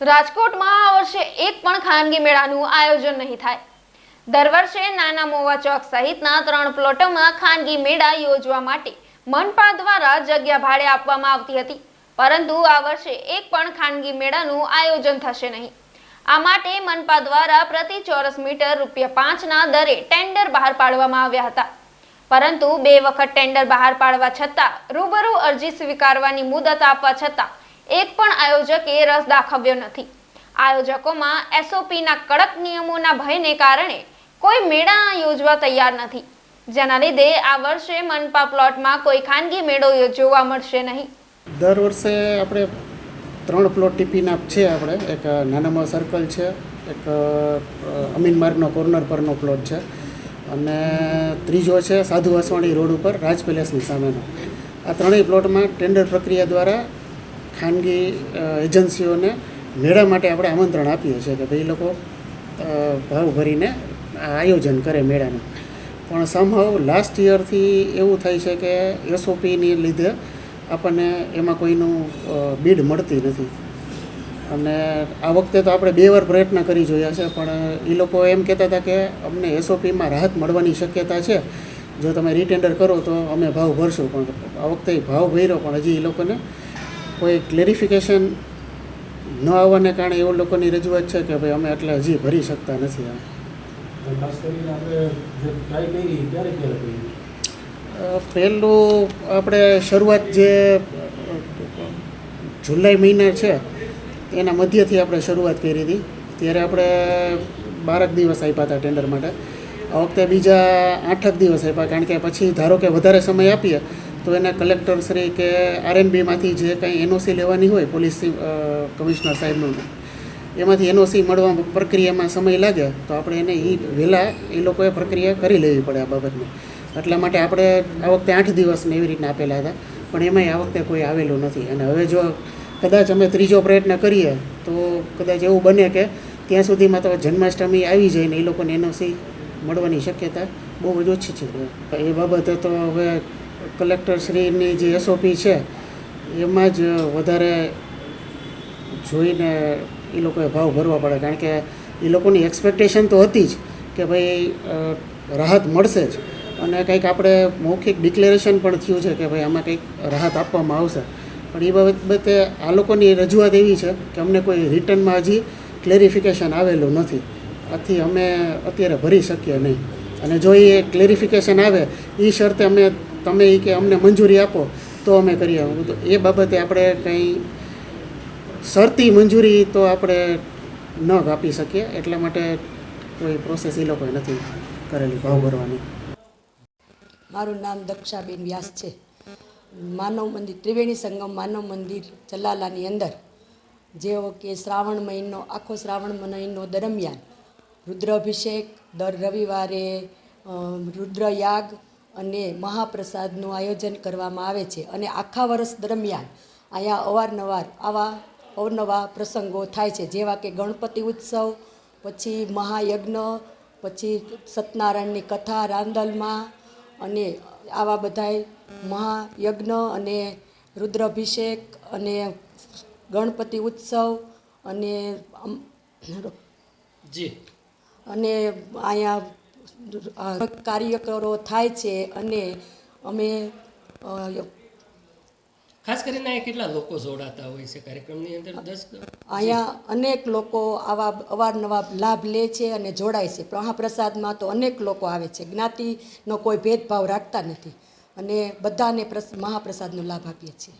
રાજકોટમાં આ વર્ષે એક પણ ખાનગી મેળાનું આયોજન નહીં થાય. દર વર્ષે નાના મોવા ચોક સહિતના ત્રણ પ્લોટોમાં ખાનગી મેળા યોજવા માટે મનપા દ્વારા જગ્યા ભાડે આપવામાં આવતી હતી. પરંતુ આ વર્ષે એક પણ ખાનગી મેળાનું આયોજન થશે નહીં. આ માટે મનપા દ્વારા પ્રતિ ચોરસ મીટર રૂપિયા પાંચના દરે ટેન્ડર બહાર પાડવામાં આવ્યા હતા. પરંતુ બે વખત ટેન્ડર બહાર પાડવા છતાં રૂબરૂ અરજી સ્વીકારવાની મુદત આપવા છતાં એક પણ આયોજકે રસ દાખવ્યો નથી. આયોજકોમાં એસઓપીના કડક નિયમોના ભયને કારણે કોઈ મેળા યોજવા તૈયાર નથી. જેના લીધે આ વર્ષે મનપા પ્લોટમાં કોઈ ખાનગી મેળો જોવા મળશે નહીં. દર વર્ષે આપણે ત્રણ પ્લોટ ટીપીના છે આપણે. એક નાનામાં સર્કલ છે, એક અમીન માર્ગનો કોર્નર પરનો પ્લોટ છે. અને ત્રીજો છે સાધુ વાસવાણી રોડ ઉપર રાજ પેલેસની સામેનો. આ ત્રણેય પ્લોટમાં ટેન્ડર પ્રક્રિયા દ્વારા ખાનગી એજન્સીઓને મેળા માટે આપણે આમંત્રણ આપીએ છીએ કે ભાઈ લોકો ભાવ ભરીને આયોજન કરે મેળાનું. પણ સમહાવ લાસ્ટ યરથી એવું થાય છે કે એસઓપીની લીધે આપણને એમાં કોઈનું બીડ મળતી નથી. અને આ વખતે તો આપણે બે વાર પ્રયત્ન કરી જોયા છે, પણ એ લોકો એમ કહેતા હતા કે અમને એસઓપીમાં રાહત મળવાની શક્યતા છે. જો તમે રીટેન્ડર કરો તો અમે ભાવ ભરશું, પણ આ વખતે ભાવ ભર્યો પણ હજી એ લોકોને કોઈ ક્લેરિફિકેશન ન આવવાને કારણે એવો લોકોની રજૂઆત છે કે ભાઈ અમે એટલે હજી ભરી શકતા નથી એમ. ખાસ કરીને આપણે જે ટ્રાય કરી ક્યારે ક્યારે કરી? પહેલું આપણે શરૂઆત જે જુલાઈ મહિના છે એના મધ્યથી આપણે શરૂઆત કરી હતી. ત્યારે આપણે બારક દિવસ આપ્યા હતા ટેન્ડર માટે. આ વખતે બીજા આઠક દિવસ આપ્યા કારણ કે પછી ધારો કે વધારે સમય આપીએ તો એને કલેક્ટર શ્રી કે આરએનબીમાંથી જે કંઈ એનઓસી લેવાની હોય, પોલીસ કમિશનર સાહેબનું, એમાંથી એનઓસી મળવા પ્રક્રિયામાં સમય લાગે તો આપણે એને એ વહેલા એ લોકોએ પ્રક્રિયા કરી લેવી પડે આ બાબતની. એટલા માટે આપણે આ વખતે આઠ દિવસને એવી રીતના આપેલા હતા, પણ એમાંય આ વખતે કોઈ આવેલું નથી. અને હવે જો કદાચ અમે ત્રીજો પ્રયત્ન કરીએ, તો કદાચ એવું બને કે ત્યાં સુધીમાં તો જન્માષ્ટમી આવી જાય ને એ લોકોને એનઓસી મળવાની શક્યતા બહુ જ ઓછી છે. એ બાબતે તો હવે કલેક્ટરશ્રીની જે એસઓપી છે, એમાં જ વધારે જોઈને એ લોકોએ ભાવ ભરવા પડે. કારણ કે એ લોકોની એક્સપેક્ટેશન તો હતી જ કે ભાઈ રાહત મળશે જ. અને કંઈક આપણે મૌખિક ડિક્લેરેશન પણ થયું છે કે ભાઈ, આમાં કંઈક રાહત આપવામાં આવશે. પણ એ બાબતે આ લોકોની રજૂઆત એવી છે કે અમને કોઈ રિટર્નમાં હજી ક્લેરિફિકેશન આવેલું નથી. આથી અમે અત્યારે ભરી શકીએ નહીં. અને જો એ ક્લેરિફિકેશન આવે એ શરતે અમે તમે એ કે અમને મંજૂરી આપો, તો અમે કરીએ તો એ બાબતે આપણે કંઈ શરતી મંજૂરી તો આપણે ન આપી શકીએ. એટલા માટે કોઈ પ્રોસેસ એ લોકોએ નથી કરેલી ભાવ ભરવાની. મારું નામ દક્ષાબેન વ્યાસ છે. માનવ મંદિર, ત્રિવેણી સંગમ માનવ મંદિર ચલાલાની અંદર જેવો કે શ્રાવણ મહિનો, આખો શ્રાવણ મહિનો દરમિયાન રુદ્રાભિષેક દર રવિવારે રુદ્રયાગ અને મહાપ્રસાદનું આયોજન કરવામાં આવે છે. અને આખા વર્ષ દરમિયાન અહીંયા અવારનવાર આવા અવનવા પ્રસંગો થાય છે. જેવા કે ગણપતિ ઉત્સવ પછી મહાયજ્ઞ પછી સત્યનારાયણની કથા રાંદલમાં અને આવા બધાય મહાયજ્ઞ અને રુદ્રાભિષેક અને ગણપતિ ઉત્સવ અને જી. અને અહીંયા કાર્યકરો થાય છે અને અમે ખાસ કરીને અહીંયા કેટલા લોકો જોડાતા હોય છે કાર્યક્રમની અંદર? દસ અહીંયા અનેક લોકો આવા અવારનવાર લાભ લે છે અને જોડાય છે. મહાપ્રસાદમાં તો અનેક લોકો આવે છે. જ્ઞાતિનો કોઈ ભેદભાવ રાખતા નથી. અને બધાને મહાપ્રસાદનો લાભ આપીએ છીએ.